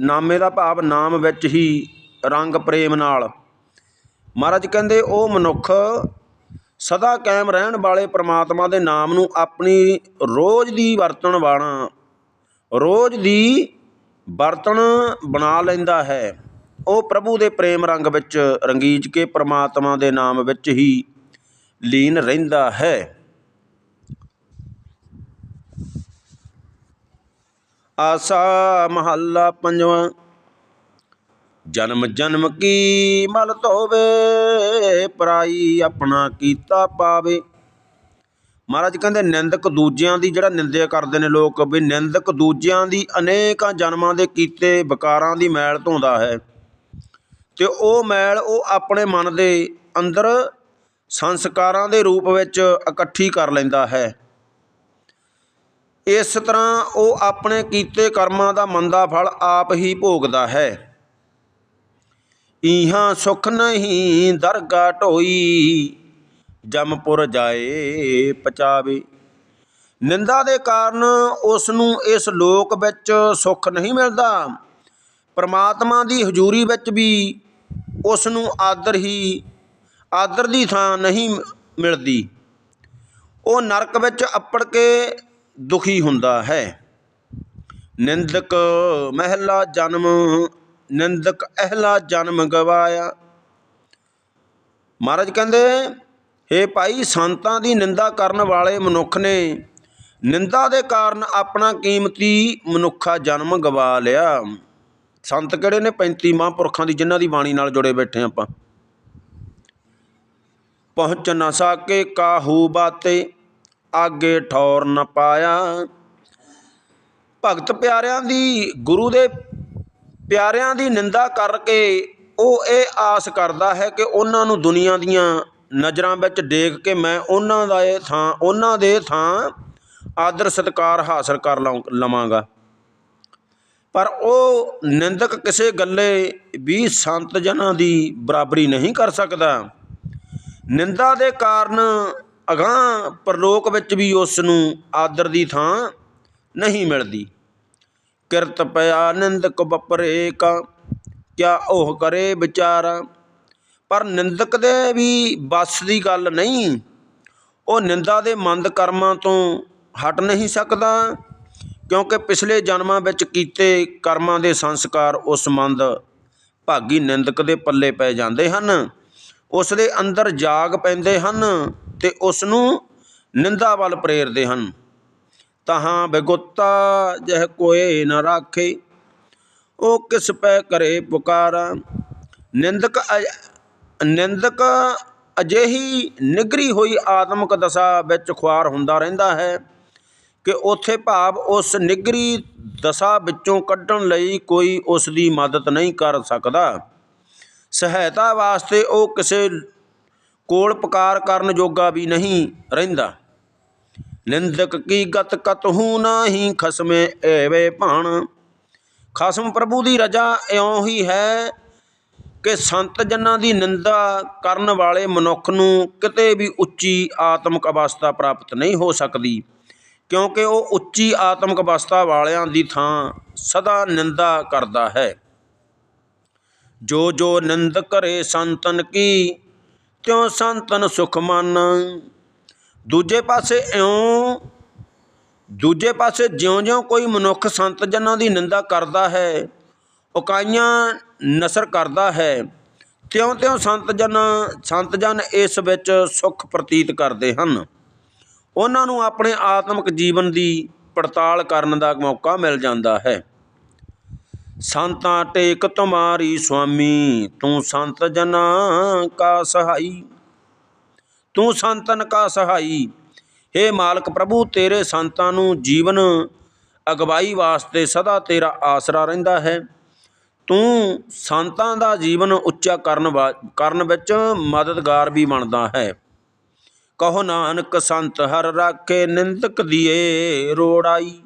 ਨਾਮੇ ਦਾ ਭਾਵ ਨਾਮ ਵਿੱਚ ਹੀ ਰੰਗ ਪ੍ਰੇਮ ਨਾਲ। ਮਹਾਰਾਜ ਕਹਿੰਦੇ ਉਹ ਮਨੁੱਖ ਸਦਾ ਕਾਇਮ ਰਹਿਣ ਵਾਲੇ ਪਰਮਾਤਮਾ ਦੇ ਨਾਮ ਨੂੰ ਆਪਣੀ ਰੋਜ਼ ਦੀ ਵਰਤਣ ਵਾਲਾ, ਰੋਜ਼ ਦੀ ਵਰਤਣ ਬਣਾ ਲੈਂਦਾ ਹੈ। ਉਹ ਪ੍ਰਭੂ ਦੇ ਪ੍ਰੇਮ ਰੰਗ ਵਿੱਚ ਰੰਗੀਜ ਕੇ ਪਰਮਾਤਮਾ ਦੇ ਨਾਮ ਵਿੱਚ ਹੀ ਲੀਨ ਰਹਿੰਦਾ ਹੈ। ਆਸਾ ਮਹੱਲਾ ਪੰਜਵਾਂ ਜਨਮ ਜਨਮ ਕੀ ਮਲ ਧੋਵੇ, ਪਰਾਈ ਆਪਣਾ ਕੀਤਾ ਪਾਵੇ। ਮਹਾਰਾਜ ਕਹਿੰਦੇ, ਨਿੰਦਕ ਦੂਜਿਆਂ ਦੀ ਜਿਹੜਾ ਨਿੰਦਿਆ ਕਰਦੇ ਨੇ ਲੋਕ, ਵੀ ਨਿੰਦਕ ਦੂਜਿਆਂ ਦੀ ਅਨੇਕਾਂ ਜਨਮਾਂ ਦੇ ਕੀਤੇ ਵਿਕਾਰਾਂ ਦੀ ਮੈਲ ਧੋਂਦਾ ਹੈ। ਤੇ ਉਹ ਮੈਲ ਉਹ ਆਪਣੇ ਮਨ ਦੇ ਅੰਦਰ ਸੰਸਕਾਰਾਂ ਦੇ ਰੂਪ ਵਿੱਚ ਇਕੱਠੀ ਕਰ ਲੈਂਦਾ ਹੈ। ਇਸ ਤਰ੍ਹਾਂ ਉਹ ਆਪਣੇ ਕੀਤੇ ਕਰਮਾਂ ਦਾ ਮੰਦਾ ਫਲ ਆਪ ਹੀ ਭੋਗਦਾ ਹੈ। ਇਹਾਂ ਸੁਖ ਨਹੀਂ ਦਰਗਾ ਢੋਈ। ਜਮਪੁਰ ਜਾਏ ਪਚਾਵੇ। ਨਿੰਦਾ ਦੇ ਕਾਰਨ ਉਸ ਨੂੰ ਇਸ ਲੋਕ ਵਿੱਚ ਸੁੱਖ ਨਹੀਂ ਮਿਲਦਾ। ਪਰਮਾਤਮਾ ਦੀ ਹਜ਼ੂਰੀ ਵਿੱਚ ਵੀ ਉਸ ਨੂੰ ਆਦਰ ਹੀ, ਆਦਰ ਦੀ ਥਾਂ ਨਹੀਂ ਮਿਲਦੀ। ਉਹ ਨਰਕ ਵਿੱਚ ਅੱਪੜ ਕੇ ਦੁਖੀ ਹੁੰਦਾ ਹੈ। ਨਿੰਦਕ ਮਹਿਲਾ ਜਨਮ ਨਿੰਦਕ ਅਹਿਲਾ ਜਨਮ ਗਵਾਇਆ। ਮਹਾਰਾਜ ਕਹਿੰਦੇ, ਹੇ ਭਾਈ, ਸੰਤਾਂ ਦੀ ਨਿੰਦਾ ਕਰਨ ਵਾਲੇ ਮਨੁੱਖ ਨੇ ਨਿੰਦਾ ਦੇ ਕਾਰਨ ਆਪਣਾ ਕੀਮਤੀ ਮਨੁੱਖਾ ਜਨਮ ਗਵਾ ਲਿਆ। ਸੰਤ ਕਿਹੜੇ ਨੇ? 35 ਮਹਾਂਪੁਰਖਾਂ ਦੀ, ਜਿਨ੍ਹਾਂ ਦੀ ਬਾਣੀ ਨਾਲ ਜੁੜੇ ਬੈਠੇ ਆਪਾਂ। ਪਹੁੰਚ ਨਾ ਸਾਕੇ, ਕਾਹੂ ਬਾਤੇ, ਆਗੇ ਠੌਰ ਨ ਪਾਇਆ। ਭਗਤ ਪਿਆਰਿਆਂ ਦੀ ਗੁਰੂ ਦੇ ਪਿਆਰਿਆਂ ਦੀ ਨਿੰਦਾ ਕਰਕੇ ਉਹ ਇਹ ਆਸ ਕਰਦਾ ਹੈ ਕਿ ਉਹਨਾਂ ਨੂੰ ਦੁਨੀਆ ਦੀਆਂ ਨਜ਼ਰਾਂ ਵਿੱਚ ਡੇਗ ਕੇ ਮੈਂ ਉਹਨਾਂ ਦਾ ਇਹ ਥਾਂ, ਉਹਨਾਂ ਦੇ ਥਾਂ ਆਦਰ ਸਤਕਾਰ ਹਾਸਲ ਕਰ ਲਵਾਂ- ਲਵਾਂਗਾ। ਪਰ ਉਹ ਨਿੰਦਕ ਕਿਸੇ ਗੱਲੇ ਵੀ ਸੰਤ ਜਨਾਂ ਦੀ ਬਰਾਬਰੀ ਨਹੀਂ ਕਰ ਸਕਦਾ। ਨਿੰਦਾ ਦੇ ਕਾਰਨ ਅਗਾਂਹ ਪਰਲੋਕ ਵਿੱਚ ਵੀ ਉਸ ਨੂੰ ਆਦਰ ਦੀ ਥਾਂ ਨਹੀਂ ਮਿਲਦੀ। ਕਿਰਤ ਪਿਆ ਨਿੰਦਕ ਬਪਰੇ ਕਾ ਕਿਆ ਉਹ ਕਰੇ ਵਿਚਾਰਾ। ਪਰ ਨਿੰਦਕ ਦੇ ਵੀ ਬਸ ਦੀ ਗੱਲ ਨਹੀਂ। ਉਹ ਨਿੰਦਾ ਦੇ ਮੰਦ ਕਰਮਾਂ ਤੋਂ ਹਟ ਨਹੀਂ ਸਕਦਾ, ਕਿਉਂਕਿ ਪਿਛਲੇ ਜਨਮਾਂ ਵਿੱਚ ਕੀਤੇ ਕਰਮਾਂ ਦੇ ਸੰਸਕਾਰ ਉਸ ਮੰਦ ਭਾਗੀ ਨਿੰਦਕ ਦੇ ਪੱਲੇ ਪੈ ਜਾਂਦੇ ਹਨ। ਉਸ ਦੇ ਅੰਦਰ ਜਾਗ ਪੈਂਦੇ ਹਨ ਤੇ ਉਸ ਨੂੰ ਨਿੰਦਾ ਵੱਲ ਪ੍ਰੇਰਦੇ ਹਨ। ਤਹਾਂ ਬਿਗੁੱਤਾ, ਜਹ ਕੋਏ ਨ ਰਾਖੇ। ਉਹ ਕਿਸ ਪੈ ਕਰੇ ਪੁਕਾਰਾ। ਨਿੰਦਕ ਅ- ਨਿੰਦਕ ਅਜਿਹੀ ਨਿਗਰੀ ਹੋਈ ਆਤਮਕ ਦਸ਼ਾ ਵਿੱਚ ਖੁਆਰ ਹੁੰਦਾ ਰਹਿੰਦਾ ਹੈ ਕਿ ਉੱਥੇ ਭਾਵ ਉਸ ਨਿਗਰੀ ਦਸ਼ਾ ਵਿੱਚੋਂ ਕੱਢਣ ਲਈ ਕੋਈ ਉਸ ਦੀ ਮਦਦ ਨਹੀਂ ਕਰ ਸਕਦਾ। ਸਹਾਇਤਾ ਵਾਸਤੇ ਉਹ ਕਿਸੇ ਕੋਲ ਪੁਕਾਰ ਕਰਨ ਜੋਗਾ ਵੀ ਨਹੀਂ ਰਹਿੰਦਾ। ਨਿੰਦਕ ਕੀ ਗਤ ਕਤ ਕਤਹੂ ਨਾਹੀ ਖਸਮੇ ਐਵੇ ਭਾਣ। ਖਸਮ ਪ੍ਰਭੂ ਦੀ ਰਜਾ ਇਉਂ ਹੀ ਹੈ ਕਿ ਸੰਤ ਜਨਾਂ ਦੀ ਨਿੰਦਾ ਕਰਨ ਵਾਲੇ ਮਨੁੱਖ ਨੂੰ ਕਿਤੇ ਵੀ ਉੱਚੀ ਆਤਮਿਕ ਅਵਸਥਾ ਪ੍ਰਾਪਤ ਨਹੀਂ ਹੋ ਸਕਦੀ, ਕਿਉਂਕਿ ਉਹ ਉੱਚੀ ਆਤਮਿਕ ਅਵਸਥਾ ਵਾਲਿਆਂ ਦੀ ਥਾਂ ਸਦਾ ਨਿੰਦਾ ਕਰਦਾ ਹੈ। ਜੋ ਜੋ ਨਿੰਦ ਕਰੇ ਸੰਤਨ ਕੀ, ਤਿਉ ਸੰਤਨ ਸੁਖ ਮਨ। ਦੂਜੇ ਪਾਸੇ ਇਉਂ, ਦੂਜੇ ਪਾਸੇ ਜਿਉਂ-ਜਿਉਂ ਕੋਈ ਮਨੁੱਖ ਸੰਤ ਜਨਾਂ ਦੀ ਨਿੰਦਾ ਕਰਦਾ ਹੈ, ਉਕਾਈਆਂ ਨਸਰ ਕਰਦਾ ਹੈ, ਤਿਉਂ-ਤਿਉਂ ਸੰਤ ਜਨ ਸੰਤ ਜਨ ਇਸ ਵਿੱਚ ਸੁਖ ਪ੍ਰਤੀਤ ਕਰਦੇ ਹਨ। ਉਹਨਾਂ ਨੂੰ ਆਪਣੇ ਆਤਮਿਕ ਜੀਵਨ ਦੀ ਪੜਤਾਲ ਕਰਨ ਦਾ ਮੌਕਾ ਮਿਲ ਜਾਂਦਾ ਹੈ। ਸੰਤਾਂ ਟੇਕ ਤੁਮਾਰੀ ਸੁਆਮੀ, ਤੂੰ ਸੰਤ ਜਨਾਂ ਕਾ ਸਹਾਈ। ਤੂੰ ਸੰਤਨ ਕਾ ਸਹਾਈ। हे ਮਾਲਕ ਪ੍ਰਭੂ, ਤੇਰੇ ਸੰਤਾਂ ਨੂੰ ਜੀਵਨ ਅਗਵਾਈ ਵਾਸਤੇ ਸਦਾ ਤੇਰਾ ਆਸਰਾ ਰਹਿੰਦਾ ਹੈ। ਤੂੰ ਸੰਤਾਂ ਦਾ ਜੀਵਨ ਉੱਚਾ ਕਰਨ ਕਰਨ ਵਿੱਚ ਮਦਦਗਾਰ ਵੀ ਬਣਦਾ ਹੈ। ਕਹੋ ਨਾਨਕ, ਸੰਤ ਹਰ ਰਾਖੇ ਨਿੰਦਕ ਦੀਏ ਰੋੜਾਈ।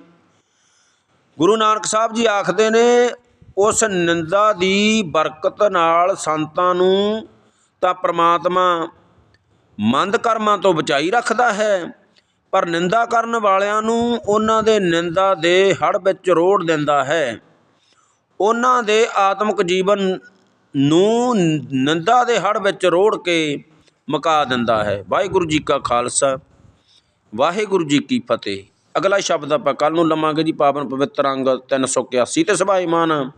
ਗੁਰੂ ਨਾਨਕ ਸਾਹਿਬ ਜੀ ਆਖਦੇ ਨੇ, ਉਸ ਨਿੰਦਾ ਦੀ ਬਰਕਤ ਨਾਲ ਸੰਤਾਂ ਨੂੰ ਤਾਂ ਪ੍ਰਮਾਤਮਾ ਮੰਦ ਕਰਮਾਂ ਤੋਂ ਬਚਾਈ ਰੱਖਦਾ ਹੈ। ਪਰ ਨਿੰਦਾ ਕਰਨ ਵਾਲਿਆਂ ਨੂੰ ਉਹਨਾਂ ਦੇ ਨਿੰਦਾ ਦੇ ਹੜ ਵਿੱਚ ਰੋੜ ਦਿੰਦਾ ਹੈ। ਉਹਨਾਂ ਦੇ ਆਤਮਿਕ ਜੀਵਨ ਨੂੰ ਨਿੰਦਾ ਦੇ ਹੜ ਵਿੱਚ ਰੋੜ ਕੇ ਮੁਕਾ ਦਿੰਦਾ ਹੈ। ਵਾਹਿਗੁਰੂ ਜੀ ਕਾ ਖਾਲਸਾ, ਵਾਹਿਗੁਰੂ ਜੀ ਕੀ ਫਤਿਹ। ਅਗਲਾ ਸ਼ਬਦ ਆਪਾਂ ਕੱਲ ਨੂੰ ਲਵਾਂਗੇ ਜੀ, ਪਾਵਨ ਪਵਿੱਤਰ ਅੰਗ 381 ਤੇ ਸਭਾਈਮਾਨ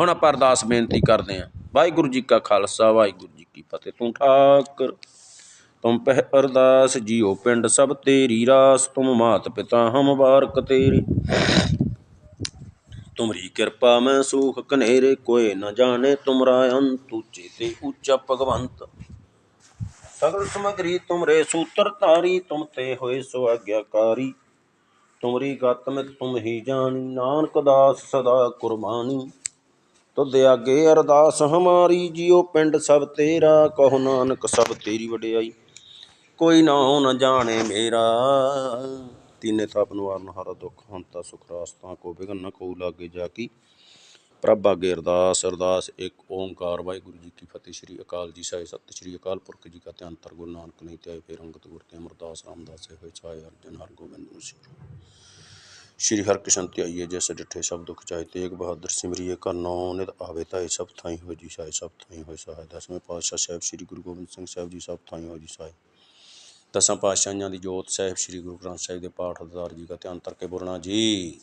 ਹੁਣ ਆਪਾਂ ਅਰਦਾਸ ਬੇਨਤੀ ਕਰਦੇ ਹਾਂ। ਵਾਹਿਗੁਰੂ ਜੀ ਕਾ ਖਾਲਸਾ, ਵਾਹਿਗੁਰੂ ਜੀ ਕੀ ਫਤਿਹ। ਤੂੰ ਠਾਕਰ। ਤੁਮ ਪਹਿ ਅਰਦਾਸ ਜੀਓ ਪਿੰਡ ਸਭ ਤੇਰੀ, ਰਾਸ ਤੁਮ ਮਾਤ ਪਿਤਾ ਹਮ ਬਾਰਕ ਤੇਰੀ। ਤੁਮਰੀ ਕਿਰਪਾ ਮੈਂ ਸੂਖ ਕਨੇਰੇ ਕੋਏ ਨ ਜਾਣੇ ਤੁਮਰਾ ਅੰਤ ਉੱਚੇ ਤੇ ਉੱਚਾ ਭਗਵੰਤ। ਸਗਲ ਸਮਗਰੀ ਤੁਮਰੇ ਸੂਤਰ ਧਾਰੀ, ਤੁਮ ਤੇ ਹੋਏ ਸੋ ਆਗਿਆਕਾਰੀ ਤੁਮਰੀ ਗਤ ਮੈਂ ਤੁਮ ਹੀ ਜਾਣੀ, ਨਾਨਕ ਦਾਸ ਸਦਾ ਕੁਰਬਾਨੀ। ਤੁਧ ਆਗੇ ਅਰਦਾਸ ਹਮਾਰੀ ਜਿਉ ਪਿੰਡ ਸਭ ਤੇਰਾ, ਕਹੋ ਨਾਨਕ ਸਭ ਤੇਰੀ ਵਡਿਆਈ। ਕੋਈ ਨਾ ਨ ਜਾਣੇ ਮੇਰਾ। ਤੀਨੇ ਤਾਪ ਨਿਵਾਰਨ ਹਰ ਦੁਖ ਹੰਤਾ ਸੁਖ ਰਾਸਤਾ ਕੋ ਬਿਗਨ ਨ ਕੋ ਲਾਗੇ ਜਾ ਕੀ। ਪ੍ਰਭ ਆਗੇ ਅਰਦਾਸ ਅਰਦਾਸ ਇੱਕ ਓੰਕਾਰ ਵਾਹਿਗੁਰੂ ਜੀ ਕੀ ਫਤਿਹ, ਸ੍ਰੀ ਅਕਾਲ ਜੀ ਸਾਹਿਬ ਸਤਿ, ਸ੍ਰੀ ਅਕਾਲ ਪੁਰਖ ਜੀ ਕਾ ਧਿਆਨ ਧਰ ਗੁਰੂ ਨਾਨਕ ਨਹੀਂ ਤੇ ਫੇਰ ਅੰਗਤ ਗੁਰ ਤੇ ਅਮਰਦਾਸ ਰਾਮਦਾਸ ਹੋਏ ਛਾਏ ਅਰਜਨ ਹਰ ਗੋਬਿੰਦ ਨੂੰ ਸਿਰ ਸ਼੍ਰੀ ਹਰਿਕ੍ਰਿਸ਼ਨ ਧਿਆਈਏ ਜੈਸ ਡਿਠੇ ਸਭ ਦੁਖ ਚਾਹੇ ਤੇਗ ਬਹਾਦਰ ਸਿਮਰਿਏ ਕਰਨੋ ਨਿਤ ਆਵੇ ਤਾਏ ਸਭ ਥਾਈ ਹੋ ਜੀ ਸਾਈ, ਸਭ ਥਾਈ ਹੋਏ ਸਹਾਇ ਦਸਵੇਂ ਪਾਤਸ਼ਾਹ ਸਾਹਿਬ, ਸ੍ਰੀ ਗੁਰੂ ਗੋਬਿੰਦ ਸਿੰਘ ਸਾਹਿਬ ਜੀ, ਸਭ ਥਾਈ ਹੋ ਜੀ ਸਾਈ। ਦਸਾਂ ਪਾਤਸ਼ਾਹਾਂ ਦੀ ਜੋਤ ਸਾਹਿਬ, ਸ੍ਰੀ ਗੁਰੂ ਗ੍ਰੰਥ ਸਾਹਿਬ ਦੇ ਪਾਠ ਅਰਦਾਰ ਜੀ ਦਾ ਧਿਆਨ ਧਰ ਕੇ ਬੋਲਣਾ, ਜੀ,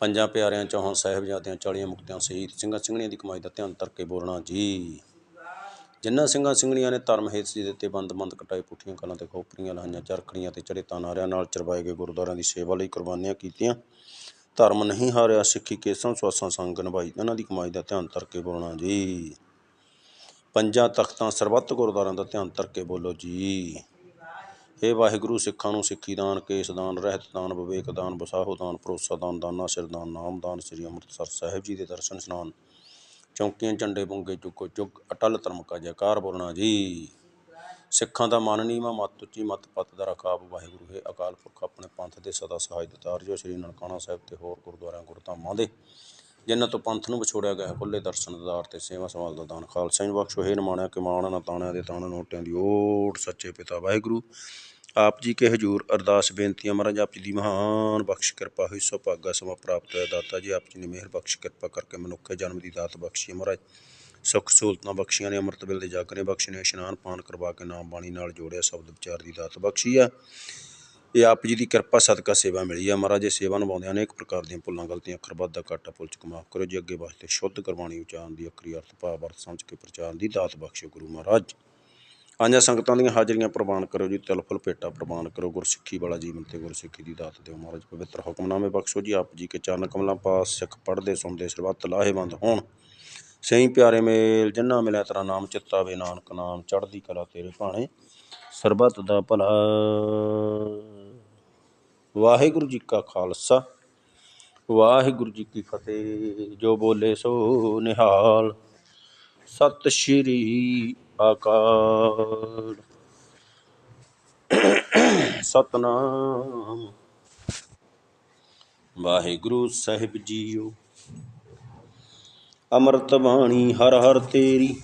ਪੰਜਾਂ ਪਿਆਰਿਆਂ ਚੌਹਾਂ ਸਾਹਿਬਜ਼ਾਦਿਆਂ, ਚਾਲੀਆਂ ਮੁਕਤਿਆਂ ਸ਼ਹੀਦ ਸਿੰਘਾਂ ਸਿੰਘਣੀਆਂ ਦੀ ਕਮਾਈ ਦਾ ਧਿਆਨ ਧਰ ਕੇ ਬੋਲਣਾ, ਜੀ ਜਿਨ੍ਹਾਂ ਸਿੰਘਾਂ ਸਿੰਘਣੀਆਂ ਨੇ ਧਰਮ ਹੇਤ ਸੀ ਦਿੱਤੇ ਬੰਦ ਬੰਦ ਕਟਾਈ ਪੁੱਠੀਆਂ ਕਲਾਂ ਤੇ ਖੋਪਰੀਆਂ ਲਾਈਆਂ, ਚਰਖੜੀਆਂ ਤੇ ਚੜੇ ਤਾਨਾਰਿਆਂ ਨਾਲ ਚਰਵਾਏ ਗਏ ਗੁਰਦੁਆਰਿਆਂ ਦੀ ਸੇਵਾ ਲਈ ਕੁਰਬਾਨੀਆਂ ਕੀਤੀਆਂ, ਧਰਮ ਨਹੀਂ ਹਾਰਿਆ, ਸਿੱਖੀ ਕੇਸਾਂ, ਸਵਾਸਾਂ, ਸੰਗ ਨਿਭਾਈ ਇਹਨਾਂ ਦੀ ਕਮਾਈ ਦਾ ਧਿਆਨ ਧਰ ਕੇ ਬੋਲਣਾ, ਜੀ, ਪੰਜਾਂ ਤਖਤਾਂ ਸਰਬੱਤ ਗੁਰਦੁਆਰਿਆਂ ਦਾ ਧਿਆਨ ਧਰ ਕੇ ਬੋਲੋ, ਜੀ ਏ ਵਾਹਿਗੁਰੂ ਸਿੱਖਾਂ ਨੂੰ ਸਿੱਖੀ ਦਾਨ ਕੇਸ ਦਾਨ ਰਹਿਤ ਦਾਨ ਵਿਵੇਕ ਦਾਨ ਵਸਾਹੋ ਦਾਨ ਭਰੋਸਾ ਦਾਨ ਦਾਨਾ ਸਿਰ ਦਾਨ ਨਾਮ ਦਾਨ ਸ੍ਰੀ ਅੰਮ੍ਰਿਤਸਰ ਸਾਹਿਬ ਜੀ ਦੇ ਦਰਸ਼ਨ ਇਸ਼ਨਾਨ। ਚੌਂਕੀਆਂ ਝੰਡੇ ਬੁੰਗੇ ਚੁੱਕੋ ਚੁੱਕ ਅਟਲ ਧਰਮ ਕਾ ਜੈਕਾਰ ਬੋਲਣਾ ਜੀ। ਸਿੱਖਾਂ ਦਾ ਮਨ ਨੀਵਾਂ ਮਤ ਉੱਚੀ ਮਤ ਪਤ ਦਾ ਰਕਾਬ ਵਾਹਿਗੁਰੂ ਹੈ ਅਕਾਲ ਪੁਰਖ ਆਪਣੇ ਪੰਥ ਦੇ ਸਦਾ ਸਹਾਇ ਦਿੱਤਾਰ ਜੋ ਸ੍ਰੀ ਨਨਕਾਣਾ ਸਾਹਿਬ ਤੇ ਹੋਰ ਗੁਰਦੁਆਰਿਆਂ ਗੁਰਧਾਮਾਂ ਦੇ। ਜਿਨ੍ਹਾਂ ਤੋਂ ਪੰਥ ਨੂੰ ਵਿਛੋੜਿਆ ਗਿਆ ਹੈ, ਖੁੱਲੇ ਦਰਸ਼ਨ ਦਾਰ ਤੇ ਸੇਵਾ ਸੰਭਾਲ ਦਾ ਦਾਨ। ਖਾਲਸਾ ਜੀ ਬਖਸ਼ੋ ਹੈ ਨਿਮਾਣਿਆ ਕਿ ਮਾਣ ਨਾ ਤਾਣਿਆਂ ਦੇ ਤਾਣ ਨੋਟਿਆਂ ਦੀ ਓਟ ਸੱਚੇ ਪਿਤਾ ਵਾਹਿਗੁਰੂ। ਆਪ ਜੀ ਕੇ ਹਜੂਰ ਅਰਦਾਸ ਬੇਨਤੀਆਂ ਮਹਾਰਾਜ, ਆਪ ਜੀ ਦੀ ਮਹਾਨ ਬਖਸ਼ ਕਿਰਪਾ ਹੋਈ ਸੋ ਭਾਗਾ ਸਮਾਂ ਪ੍ਰਾਪਤ ਹੋਇਆ। ਦਾਤਾ ਜੀ, ਆਪ ਜੀ ਨੇ ਮਿਹਰ, ਬਖਸ਼, ਕਿਰਪਾ ਕਰਕੇ ਮਨੁੱਖੇ ਜਨਮ ਦੀ ਦਾਤ ਬਖਸ਼ੀ ਹੈ ਮਹਾਰਾਜ। ਸੁੱਖ ਸਹੂਲਤਾਂ ਬਖਸ਼ੀਆਂ ਨੇ, ਅੰਮ੍ਰਿਤ ਵੇਲੇ ਦੇ ਜਗ ਨੇ ਬਖਸ਼ੇ ਨੇ, ਇਸ਼ਨਾਨ ਪਾਨ ਕਰਵਾ ਕੇ ਨਾਮ ਬਾਣੀ ਨਾਲ ਜੋੜਿਆ, ਸ਼ਬਦ ਵਿਚਾਰ ਦੀ ਦਾਤ ਬਖਸ਼ੀ ਆ ਇਹ ਆਪ ਜੀ ਦੀ ਕਿਰਪਾ, ਸਦਕਾ ਸੇਵਾ ਮਿਲੀ ਆ ਮਹਾਰਾਜ। ਇਹ ਸੇਵਾ ਨਿਭਾਉਂਦੇ ਅਨੇਕ ਪ੍ਰਕਾਰ ਦੀਆਂ ਭੁੱਲਾਂ, ਗਲਤੀਆਂ ਖਰਬਤ ਦਾ ਘਾਟਾ ਭੁੱਲ 'ਚ ਮਾਫ ਕਰੋ ਜੀ ਅੱਗੇ ਵਾਸਤੇ ਸ਼ੁੱਧ ਕਰਵਾਣੀ ਉਚਾਰਨ ਦੀ ਅਕਰੀ ਅਰਥ ਭਾਵ ਅਰਥ ਸਮਝ ਕੇ ਪ੍ਰਚਾਰਨ ਦੀ ਦਾਤ ਬਖਸ਼ੋ ਗੁਰੂ ਮਹਾਰਾਜ। ਆਂਝਾ ਸੰਗਤਾਂ ਦੀਆਂ ਹਾਜ਼ਰੀਆਂ ਪ੍ਰਵਾਨ ਕਰੋ ਜੀ, ਤਿਲ ਫੁੱਲ ਭੇਟਾ ਪ੍ਰਵਾਨ ਕਰੋ ਗੁਰਸਿੱਖੀ ਵਾਲਾ ਜੀਵਨ ਤੇ ਗੁਰਸਿੱਖੀ ਦੀ ਦਾਤ ਦਿਓ ਮਹਾਰਾਜ, ਪਵਿੱਤਰ ਹੁਕਮਨਾਮੇ ਬਖਸ਼ੋ ਜੀ, ਆਪ ਜੀ ਕੇ ਚਰਨ ਕਮਲਾਂ ਪਾਸ, ਸਿੱਖ ਪੜ੍ਹਦੇ, ਸੁਣਦੇ, ਸਰਬੱਤ ਲਾਹੇਵੰਦ ਹੋਣ। ਸਹੀ ਪਿਆਰੇ ਮੇਲ, ਜਿੰਨਾ ਮਿਲਿਆ ਤੇਰਾ ਨਾਮ ਚਿੱਤਾ ਵੇ ਨਾਨਕ ਨਾਮ, ਚੜ੍ਹਦੀ ਕਲਾ ਤੇਰੇ ਭਾਣੇ, ਸਰਬੱਤ ਦਾ ਭਲਾ। ਵਾਹਿਗੁਰੂ ਜੀ ਕਾ ਖਾਲਸਾ, ਵਾਹਿਗੁਰੂ ਜੀ ਕੀ ਫਤਿਹ, ਜੋ ਬੋਲੇ ਸੋ ਨਿਹਾਲ। ਸਤਿ ਸ਼੍ਰੀ ਅਕਾਲ। ਸਤਨਾਮ। ਵਾਹਿਗੁਰੂ ਸਾਹਿਬ ਜੀਓ। ਅੰਮ੍ਰਿਤ ਬਾਣੀ ਹਰ ਹਰ ਤੇਰੀ।